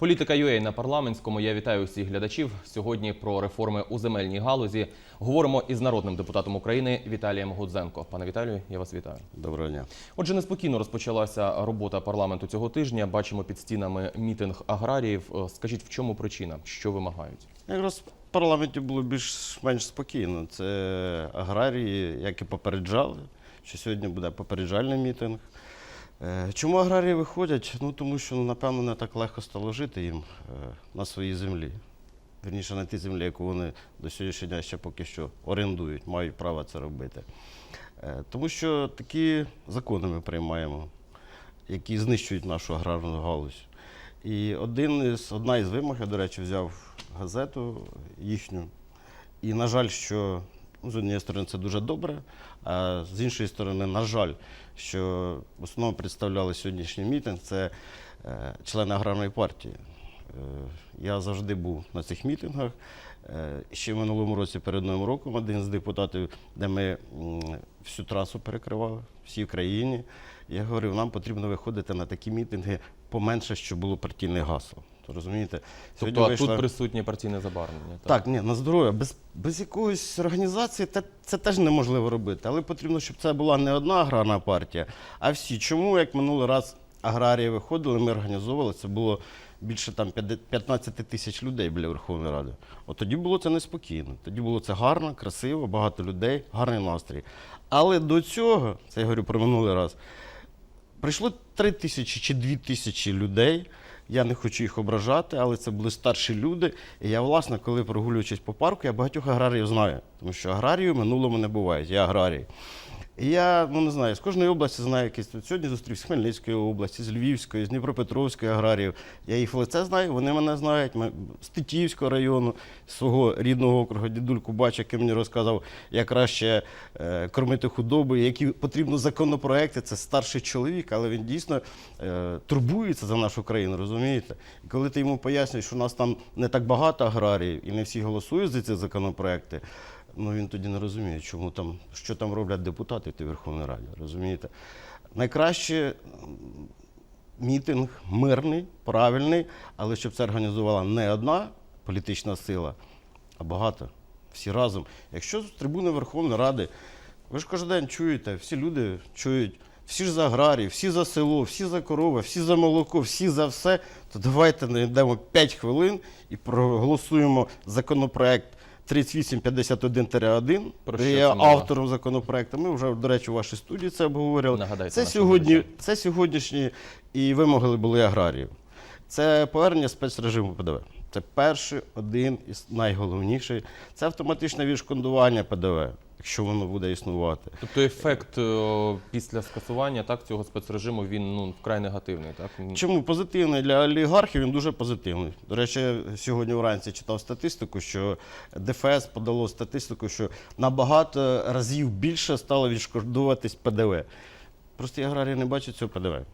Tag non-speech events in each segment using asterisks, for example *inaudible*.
Політика UA на парламентському. Я вітаю усіх глядачів. Сьогодні про реформи у земельній галузі говоримо із народним депутатом України Віталієм Гудзенко. Пане Віталію, я вас вітаю. Доброго дня. Отже, неспокійно розпочалася робота парламенту цього тижня. Бачимо під стінами мітинг аграріїв. Е, Скажіть, в чому причина? Що вимагають? Якраз в парламенті було більш-менш спокійно. Це аграрії, як і попереджали, що сьогодні буде попереджальний мітинг. Е, Чому аграрії виходять? Ну тому що ну, напевно не так легко стало жити їм е, на своїй землі. Вірніше на тій землі, яку вони до сьогоднішнього дня ще поки що орендують, мають право це робити. Е, Тому що такі закони ми приймаємо, які знищують нашу аграрну галузь. І один із, одна із вимог, я, до речі, взяв газету їхню. І, на жаль, що з однієї сторони це дуже добре, а з іншої сторони, на жаль, що в основному представляли сьогоднішній мітинг це е, члени аграрної партії. Е, я завжди був на цих мітингах. Е, ще в минулому році перед Новим роком один з депутатів, де ми всю трасу перекривали, всій країні. Я говорив, нам потрібно виходити на такі мітинги поменше, щоб було партійне гасло. Розумієте? Тобто, а вийшла- тут присутнє партійне забарвлення. так, ні, на здоров'я. Без, без якоїсь організації це, це теж неможливо робити. Але потрібно, щоб це була не одна аграрна партія, а всі. Чому, як минулий раз аграрії виходили, ми організовували, це було більше там 15 тисяч людей біля Верховної Ради. От тоді було це неспокійно. Тоді було це гарно, красиво, багато людей, гарний настрій. Але до цього, це я говорю про минулий раз, Прийшло 3 тисячі чи 2 тисячі людей. Я не хочу їх ображати, але це були старші люди. І я, власне, коли прогулюючись по парку, я багатьох аграріїв знаю, тому що аграрії в минулому не бувають. Я аграрій. Я ну не знаю, з кожної області знаю якісь. От Сьогодні зустрів з Хмельницької області, з Львівської, з Дніпропетровської аграріїв. Я їх в лице знаю, вони мене знають. Ми з Тетіївського району, з свого рідного округу, дідульку бачу, який мені розказав, як краще е, кормити худобу, які потрібно законопроекти. Це старший чоловік, але він дійсно е, турбується за нашу країну, розумієте? І коли ти йому пояснюєш, що у нас там не так багато аграріїв і не всі голосують за ці законопроекти. Ну він тоді не розуміє, чому там, що там роблять депутати в тій Верховній Раді, розумієте? Найкраще мітинг мирний, правильний, але щоб це організувала не одна політична сила, а багато. Всі разом. Якщо з трибуни Верховної Ради, ви ж кожен день чуєте, всі люди чують, всі ж за аграрії, всі за село, всі за корови, всі за молоко, всі за все, то давайте знайдемо 5 хвилин і проголосуємо законопроект 3851-1, Про де я автором законопроекту. Ми вже, до речі, у вашій студії це обговорювали. Нагадайте Це сьогодні, це сьогоднішні і вимоги були аграріїв. Це повернення спецрежиму ПДВ. Це перший, один із найголовніший. Це автоматичне відшкодування ПДВ, якщо воно буде існувати. Тобто ефект е, після скасування так цього спецрежиму він ну вкрай негативний. Так Чому позитивний для олігархів? Він дуже позитивний. До речі, сьогодні вранці читав статистику, що ДФС подало статистику, що набагато разів більше стало відшкодовуватись ПДВ. Прості аграрії не бачать цього ПДВ.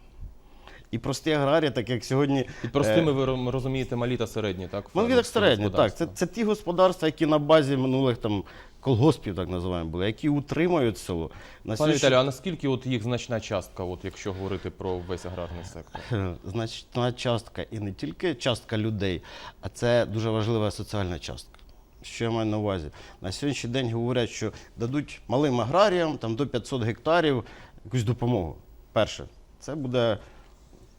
І прості аграрії, так як сьогодні. І простими е, ви розумієте малі та середні, так? Ну, фермерські так середні, так. Це, це ті господарства, які на базі минулих там колгоспів, так називаємо, були, які утримують село. На Пане Віталію, а наскільки от їх значна частка, от якщо говорити про весь аграрний сектор? Значна частка і не тільки частка людей, а це дуже важлива соціальна частка. Що я маю на увазі? На сьогоднішній день говорять, що дадуть малим аграріям там, до 500 гектарів якусь допомогу. Перше, це буде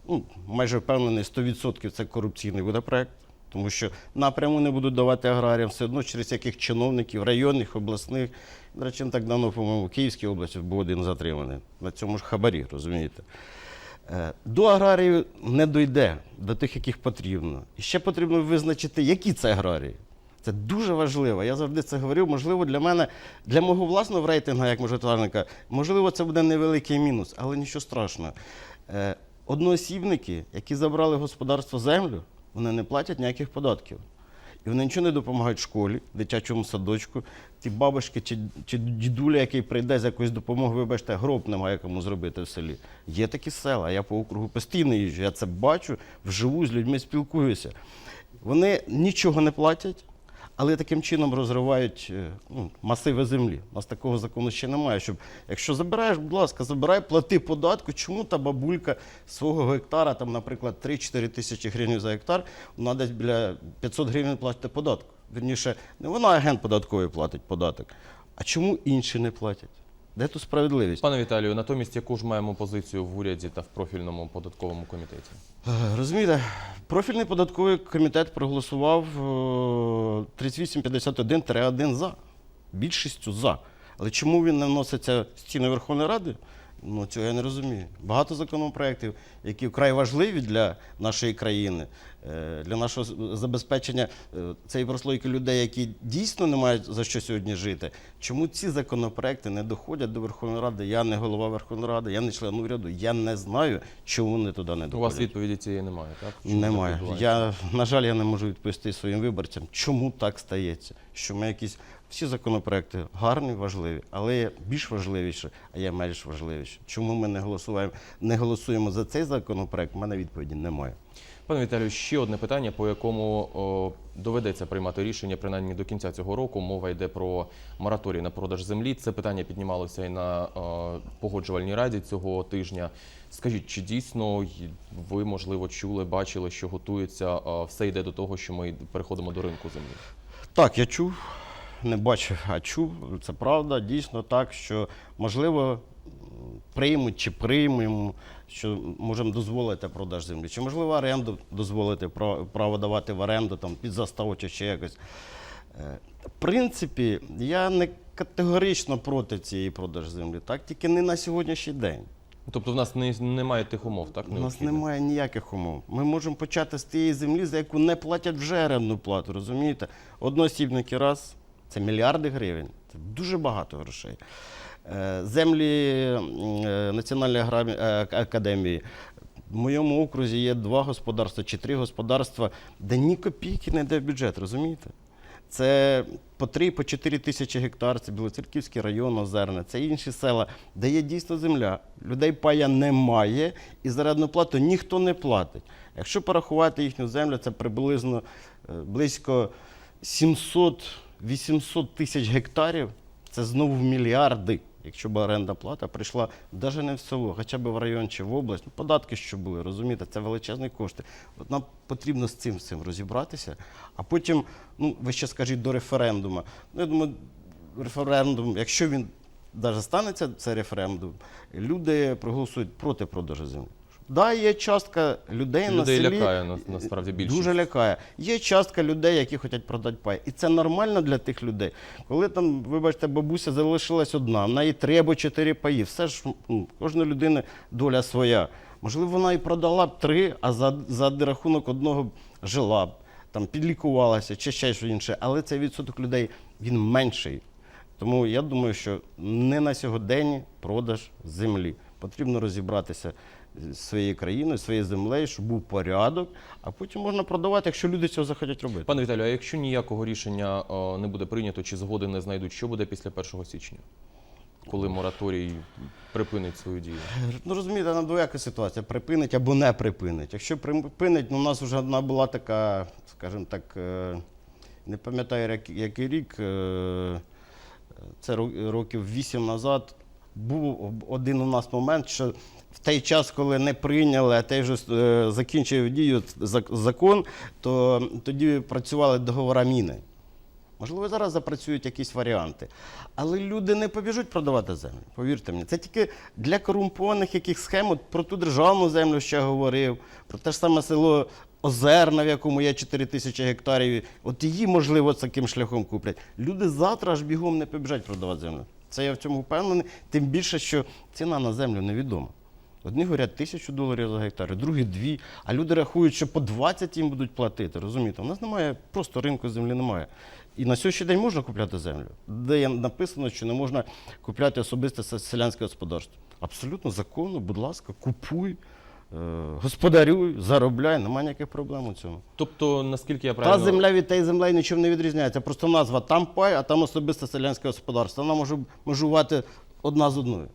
ну, майже впевнений, 100% це корупційний буде проект. Тому що напряму не будуть давати аграріям все одно через яких чиновників, районних, обласних. До речі, так давно, по-моєму, в Київській області був один затриманий. На цьому ж хабарі, розумієте. Е, До аграріїв не дойде, до тих, яких потрібно. І ще потрібно визначити, які це аграрії. Це дуже важливо. Я завжди це говорив. Можливо, для мене, для мого власного рейтингу, як мажоритарника, можливо, це буде невеликий мінус, але нічого страшного. Одноосібники, які забрали господарство землю, вони не платять ніяких податків. І вони нічого не допомагають школі, дитячому садочку. Ті бабушки чи, чи дідуля, який прийде з якоюсь допомогою, вибачте, гроб немає кому зробити в селі. Є такі села, я по округу постійно їжджу, я це бачу, вживу з людьми спілкуюся. Вони нічого не платять, але таким чином розривають е, ну, масиви землі. У нас такого закону ще немає. Щоб, якщо забираєш, будь ласка, забирай, плати податку. Чому та бабулька свого гектара, там, наприклад, 3-4 тисячі гривень за гектар, вона десь біля 500 гривень платить податку. Вірніше, не вона агент податковий платить податок. А чому інші не платять? Де тут справедливість? Пане Віталію, натомість яку ж маємо позицію в уряді та в профільному податковому комітеті? Е, Розумієте, профільний податковий комітет проголосував е, 3851-1 за. Більшістю за. Але чому він не вноситься в стіни Верховної Ради? Ну, цього я не розумію. Багато законопроєктів, які вкрай важливі для нашої країни, е, для нашого забезпечення е, цієї прослойки людей, які дійсно не мають за що сьогодні жити. Чому ці законопроекти не доходять до Верховної Ради? Я не голова Верховної Ради, я не член уряду, я не знаю, чому вони туди не доходять. У вас відповіді цієї немає, так? Чому Немає. Я, на жаль, я не можу відповісти своїм виборцям, чому так стається. Що ми якісь всі законопроекти гарні, важливі, але є більш важливіше, а є менш важливіше. Чому ми не голосуємо, не голосуємо за цей законопроект? У мене відповіді немає. Пане Віталію, ще одне питання, по якому о, доведеться приймати рішення принаймні до кінця цього року. Мова йде про мораторій на продаж землі. Це питання піднімалося і на о, погоджувальній раді цього тижня. Скажіть, чи дійсно ви можливо чули, бачили, що готується о, все йде до того, що ми переходимо до ринку землі? Так, я чув, не бачив, а чув. Це правда. Дійсно так, що можливо приймуть чи приймемо, що можемо дозволити продаж землі. Чи можливо оренду дозволити право давати в оренду там, під заставу чи ще якось. Е, В принципі, я не категорично проти цієї продажу землі, так тільки не на сьогоднішній день. Тобто в нас не, немає тих умов, так? У нас немає ніяких умов. Ми можемо почати з тієї землі, за яку не платять вже орендну плату. Розумієте? Одноосібники раз це мільярди гривень, це дуже багато грошей. Е, землі е, Національної е, академії. В моєму окрузі є два господарства чи три господарства, де ні копійки не йде в бюджет, розумієте? Це по 3-4 по тисячі гектар, це Білоцерківський район, Озерне, це інші села, де є дійсно земля. Людей пая немає і зарядну плату ніхто не платить. Якщо порахувати їхню землю, це приблизно близько 700. 800 тисяч гектарів це знову мільярди, якщо б оренда плата прийшла навіть не в село, хоча б в район чи в область. Ну, податки, що були, розумієте, це величезні кошти. От Нам потрібно з цим з розібратися. А потім, ну ви ще скажіть до референдуму. Ну, я думаю, референдум, якщо він навіть станеться, це референдум, люди проголосують проти продажу землі. Да, є частка людей, на Людей селі. лякає на- насправді більшість. Дуже лякає. Є частка людей, які хочуть продати пай. І це нормально для тих людей. Коли там, вибачте, бабуся залишилась одна, в неї три або чотири паї. Все ж ну, кожної людини доля своя. Можливо, вона і продала б три, а за, за рахунок одного б жила б, там, підлікувалася чи ще щось інше. Але цей відсоток людей він менший. Тому я думаю, що не на сьогоденні продаж землі. Потрібно розібратися своєю країною, своєю землею, щоб був порядок, а потім можна продавати, якщо люди цього захотять робити. Пане Віталію, а якщо ніякого рішення о, не буде прийнято чи згоди не знайдуть, що буде після 1 січня, коли мораторій припинить свою дію? Ну розумієте, на двояка ситуація: припинить або не припинить. Якщо припинить, ну у нас вже одна була така, скажімо так, е, не пам'ятаю, як- який рік, е, це ро- років вісім назад. Був один у нас момент, що в той час, коли не прийняли, а той е, закінчив дію закон, то тоді працювали договори міни. Можливо, зараз запрацюють якісь варіанти. Але люди не побіжуть продавати землю. Повірте мені. Це тільки для корумпованих яких схем. От про ту державну землю ще говорив, про те ж саме село Озерна, в якому є 4 тисячі гектарів. От її, можливо, таким шляхом куплять. Люди завтра аж бігом не побіжать продавати землю. Це я в цьому впевнений. Тим більше, що ціна на землю невідома. Одні говорять тисячу доларів за гектар, другі дві. А люди рахують, що по 20 їм будуть платити. Розумієте? У нас немає, просто ринку землі немає. І на сьогоднішній день можна купляти землю, де є написано, що не можна купляти особисте селянське господарство. Абсолютно законно, будь ласка, купуй, е, господарюй, заробляй, немає ніяких проблем у цьому. Тобто, наскільки я Та земля від тієї землі нічим не відрізняється. Просто назва там пай, а там особисте селянське господарство. Вона може межувати одна з одною.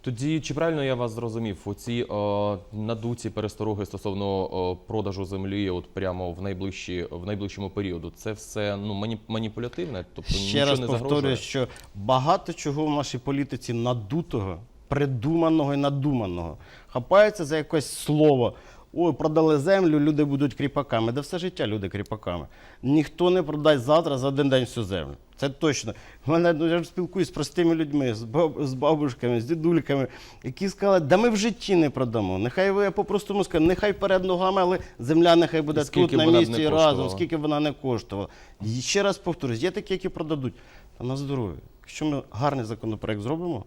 Тоді чи правильно я вас зрозумів? Оці о, надуті перестороги стосовно о, продажу землі, от прямо в найближчі в найближчому періоду, це все ну мані, маніпулятивне, тобто Ще нічого раз не повторюю, загрожує. що багато чого в нашій політиці надутого, придуманого і надуманого. Хапаються за якесь слово. Ой, продали землю, люди будуть кріпаками. Да все життя люди кріпаками. Ніхто не продасть завтра за один день всю землю. Це точно. В мене ну, я ж спілкуюсь з простими людьми, з, баб, з бабушками, з дідульками, які сказали, да ми в житті не продамо. Нехай ви я по-простому скажу, нехай перед ногами, але земля нехай буде скільки тут на місці разом, скільки вона не коштувала. І ще раз повторюсь, є такі, які продадуть. Та на здоров'я. Якщо ми гарний законопроект зробимо,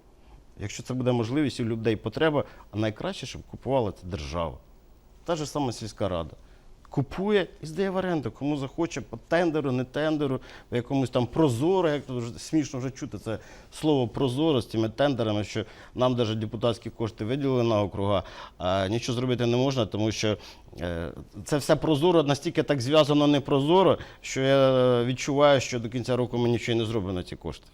якщо це буде можливість і у людей потреба, а найкраще, щоб купувала це держава. Та ж сама сільська рада. Купує і здає в оренду, кому захоче, по тендеру, не тендеру, в якомусь там прозоро, як то вже смішно вже чути це слово прозоро з тими тендерами, що нам навіть депутатські кошти виділили на округа, а нічого зробити не можна, тому що е, це все прозоро, настільки так зв'язано не прозоро, що я відчуваю, що до кінця року ми нічого не зробимо на ці кошти.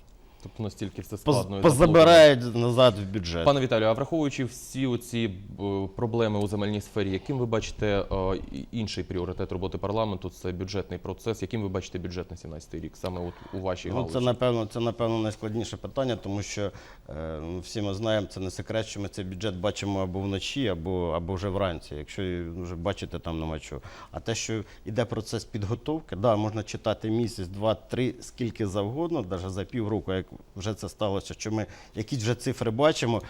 Тобто настільки все складно. і Позабирають назад в бюджет. Пане Віталію, а враховуючи всі оці е, проблеми у земельній сфері, яким ви бачите е, інший пріоритет роботи парламенту? Це бюджетний процес. Яким ви бачите бюджет на 17 рік, саме от у вашій Ну, галузі? це напевно, це напевно найскладніше питання, тому що е, ну, всі ми знаємо, це не секрет, що ми цей бюджет бачимо або вночі, або, або вже вранці. Якщо і вже бачите, там нема чого. А те, що йде процес підготовки, да, можна читати місяць, два, три, скільки завгодно, навіть за півроку, як вже це сталося, що ми якісь вже цифри бачимо.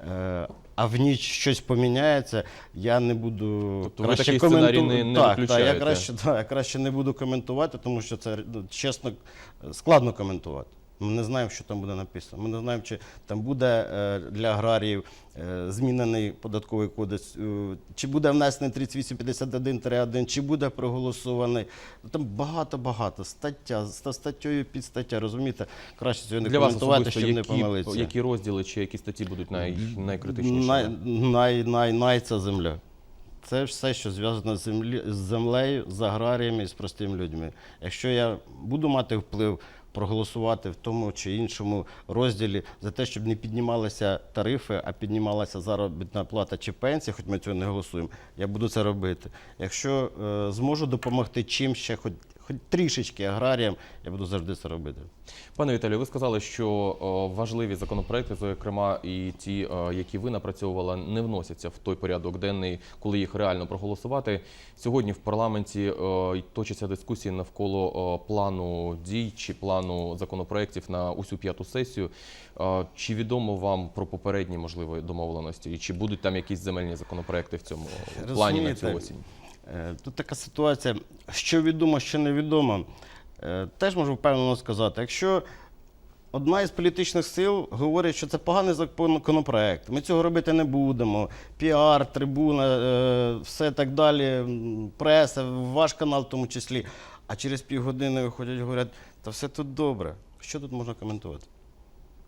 Е, а в ніч щось поміняється, я не буду Тобто ви краще такий сценарій не- не так, так, виключаєте? я краще *laughs* Да, я краще не буду коментувати, тому що це ну, чесно складно коментувати. Ми не знаємо, що там буде написано. Ми не знаємо, чи там буде е, для аграріїв е, змінений податковий кодекс, е, чи буде внесений 3851-1, чи буде проголосований. Там багато-багато стаття, ста- статтєю під стаття, розумієте? Краще цього не Для коментувати, особисто, щоб не помилитися. які розділи чи які статті будуть най, найкритичнішими? Най, най, най, най це земля. Це все, що зв'язано з, землі, з землею, з аграріями і з простими людьми. Якщо я буду мати вплив проголосувати в тому чи іншому розділі за те, щоб не піднімалися тарифи, а піднімалася заробітна плата чи пенсія, хоч ми цього не голосуємо, я буду це робити. Якщо е, зможу допомогти чим ще, хоч, хоч трішечки аграріям, я буду завжди це робити. Пане Віталію, ви сказали, що важливі законопроекти, зокрема і ті, які ви напрацьовували, не вносяться в той порядок денний, коли їх реально проголосувати. Сьогодні в парламенті й точаться дискусії навколо плану дій чи плану законопроєктів на усю п'яту сесію. Чи відомо вам про попередні можливі домовленості, і чи будуть там якісь земельні законопроекти в цьому плані на цю Розумієте, осінь? Е, Тут така ситуація, що відомо, що невідомо. Е, Теж можу впевнено сказати, якщо одна із політичних сил говорить, що це поганий законопроект, ми цього робити не будемо, піар, трибуна, е, все так далі, преса, ваш канал в тому числі. А через півгодини виходять і говорять, та все тут добре. Що тут можна коментувати?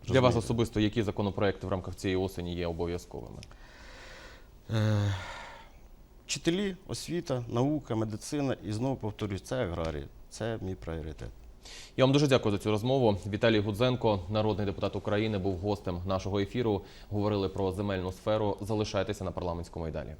Для вас особисто які законопроекти в рамках цієї осені є обов'язковими? Вчителі, освіта, наука, медицина і знову повторюсь, це аграрії. Це мій пріоритет. Я вам дуже дякую за цю розмову. Віталій Гудзенко, народний депутат України, був гостем нашого ефіру. Говорили про земельну сферу. Залишайтеся на парламентському майдані.